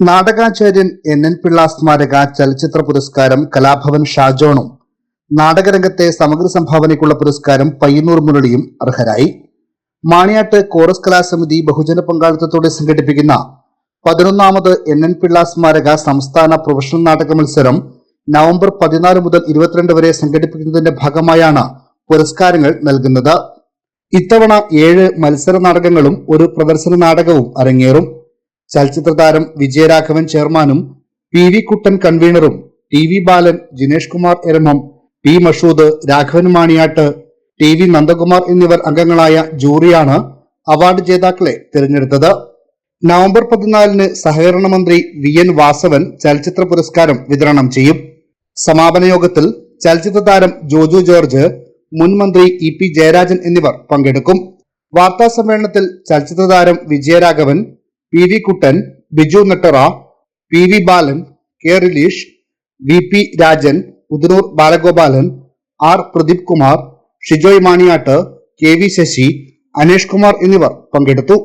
നാടകാചാര്യൻ N N Pillai സ്മാരക ചലച്ചിത്ര പുരസ്കാരം കലാഭവൻ ഷാജോണും നാടകരംഗത്തെ സമഗ്ര സംഭാവനയ്ക്കുള്ള പുരസ്കാരം പയ്യന്നൂർ മുരളിയും അർഹരായി. മാണിയാട്ട് കോറസ് കലാസമിതി ബഹുജന പങ്കാളിത്തത്തോടെ സംഘടിപ്പിക്കുന്ന പതിനൊന്നാമത് എൻ എൻ പിള്ള സ്മാരക സംസ്ഥാന പ്രൊഫഷണൽ നാടക മത്സരം നവംബർ പതിനാല് മുതൽ ഇരുപത്തിരണ്ട് വരെ സംഘടിപ്പിക്കുന്നതിന്റെ ഭാഗമായാണ് പുരസ്കാരങ്ങൾ നൽകുന്നത്. ഇത്തവണ ഏഴ് മത്സര നാടകങ്ങളും ഒരു പ്രദർശന നാടകവും അരങ്ങേറും. ചലച്ചിത്ര താരം വിജയരാഘവൻ ചെയർമാനും P V Kuttan കൺവീനറും T V Balan Jinesh Kumar Eramam P Mashood Raghavan Maniyatt T V Nandakumar എന്നിവർ അംഗങ്ങളായ ജൂറിയാണ് അവാർഡ് ജേതാക്കളെ തിരഞ്ഞെടുത്തത്. നവംബർ പതിനാലിന് സഹകരണ മന്ത്രി വി എൻ വാസവൻ ചലച്ചിത്ര പുരസ്കാരം വിതരണം ചെയ്യും. സമാപന യോഗത്തിൽ ചലച്ചിത്ര താരം ജോജു ജോർജ് മുൻ മന്ത്രി ഇ പി ജയരാജൻ എന്നിവർ പങ്കെടുക്കും. വാർത്താ സമ്മേളനത്തിൽ ചലച്ചിത്ര താരം Vijayaraghavan P V Kuttan Biju Nattara P V Balan K Rilish V P Rajan Udanur Balagopalan R Pradeep Kumar Shijoy Maniyatt K V Sasi Anesh Kumar എന്നിവർ പങ്കെടുത്തു.